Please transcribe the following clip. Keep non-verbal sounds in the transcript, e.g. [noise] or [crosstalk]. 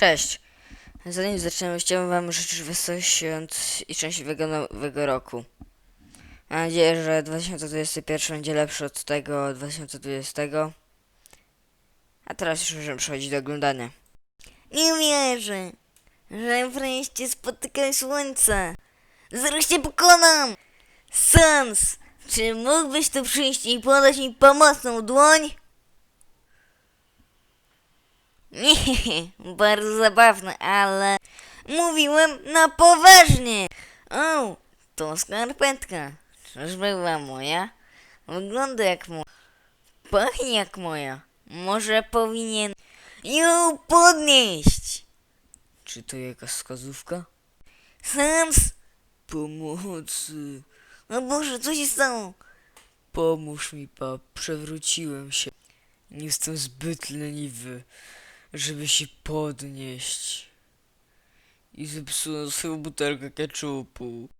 Cześć! Zanim zaczniemy, chciałbym Wam życzyć wesołych świąt i szczęśliwego nowego roku. Mam nadzieję, że 2021 będzie lepszy od tego 2020. A teraz już możemy przechodzić do oglądania. Nie wierzę, że wreszcie spotykam słońca. Zaraz cię pokonam! Sans, czy mógłbyś tu przyjść i podać mi pomocną dłoń? Nie, [laughs] bardzo zabawne, ale mówiłem na poważnie. O, to skarpetka. Czyżby była moja? Wygląda jak moja. Pachnie jak moja. Może powinien ją podnieść. Czy to jakaś wskazówka? Sans, Pomocy! o Boże, co się stało? Pomóż mi, pap. Przewróciłem się. Jestem zbyt leniwy, żeby się podnieść. I zepsułem swoją butelkę keczupu.